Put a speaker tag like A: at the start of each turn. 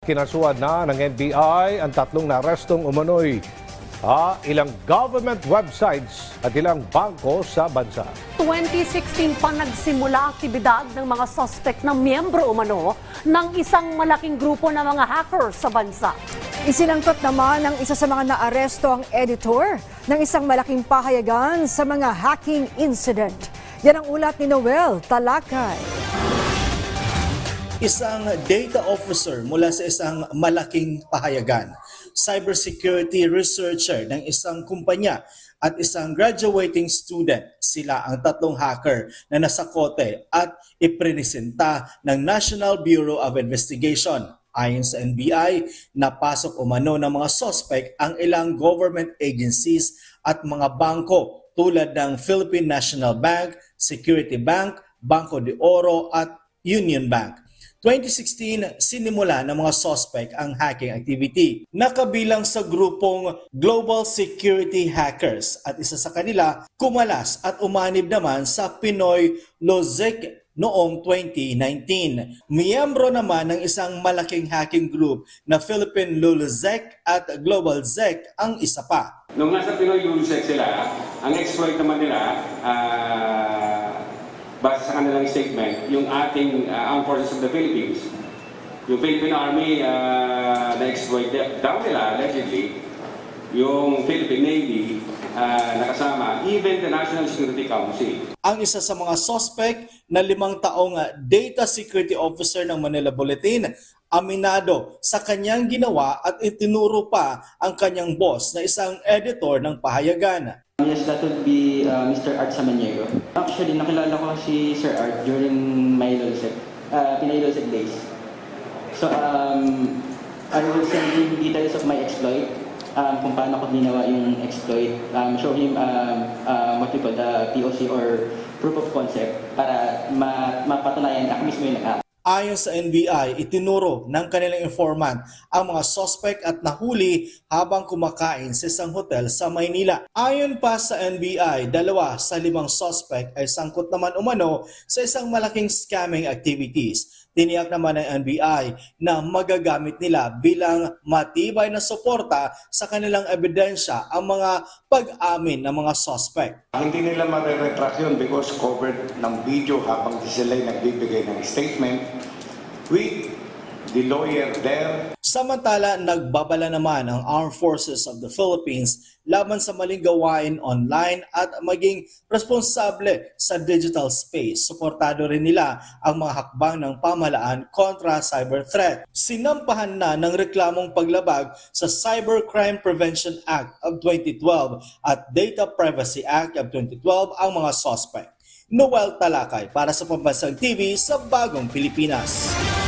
A: Kinasuhan na ng NBI ang tatlong narestong umano'y ah, ilang government websites at ilang bangko sa bansa.
B: 2016 pa nagsimula aktibidad ng mga suspect na miyembro umano ng isang malaking grupo ng mga hackers sa bansa.
C: Isinangkot naman ng isa sa mga naaresto ang editor ng isang malaking pahayagan sa mga hacking incident. Yan ang ulat ni Noel Talakay.
D: Isang data officer mula sa isang malaking pahayagan, cybersecurity researcher ng isang kumpanya at isang graduating student. Sila ang tatlong hacker na nasa kote at iprenesenta ng National Bureau of Investigation. Ayon sa NBI, napasok umano ng mga suspect ang ilang government agencies at mga bangko tulad ng Philippine National Bank, Security Bank, Banco de Oro at Union Bank. 2016, sinimula ng mga suspect ang hacking activity. Nakabilang sa grupong Global Security Hackers at isa sa kanila kumalas at umanib naman sa Pinoy Lozek noong 2019. Miyembro naman ng isang malaking hacking group na Philippine Luluzek at Global Zek ang isa pa.
E: Nung nasa Pinoy Lulusek sila, ang exploit naman nila, ah, base sa kanilang statement, yung ating ah, Armed Forces of the Philippines, yung Philippine Army ah, na-exploit daw nila, allegedly, yung Philippine Navy ah, nakasama, even the National Security Council.
D: ang isa sa mga suspect na limang taong uh, data security officer ng Manila Bulletin, aminado sa kanyang ginawa at itinuro pa ang kanyang boss na isang editor ng pahayagan.
F: Yes, that would be uh, Mr. Art Samaniego. Actually, nakilala ko si Sir Art during my LOSEC, uh, Pinay LOSEC days. So, um, I will send him details of my exploit, um, kung paano ko ginawa yung exploit, um, show him um, uh, what we call the POC or proof of concept para ma mapatunayan na ako mismo yung nag
D: Ayon sa NBI, itinuro ng kanilang informant ang mga suspect at nahuli habang kumakain sa isang hotel sa Maynila. Ayon pa sa NBI, dalawa sa limang suspect ay sangkot naman umano sa isang malaking scamming activities. Tiniyak naman ng NBI na magagamit nila bilang matibay na suporta sa kanilang ebidensya ang mga pag-amin ng mga suspect.
G: Hindi nila mariretract yun because covered ng video habang sila'y nagbibigay ng statement with the lawyer there.
D: Samantala, nagbabala naman ang Armed Forces of the Philippines laban sa maling gawain online at maging responsable sa digital space. Suportado rin nila ang mga hakbang ng pamahalaan kontra cyber threat. Sinampahan na ng reklamong paglabag sa Cybercrime Prevention Act of 2012 at Data Privacy Act of 2012 ang mga suspect. Noel Talakay para sa Pambansang TV sa Bagong Pilipinas.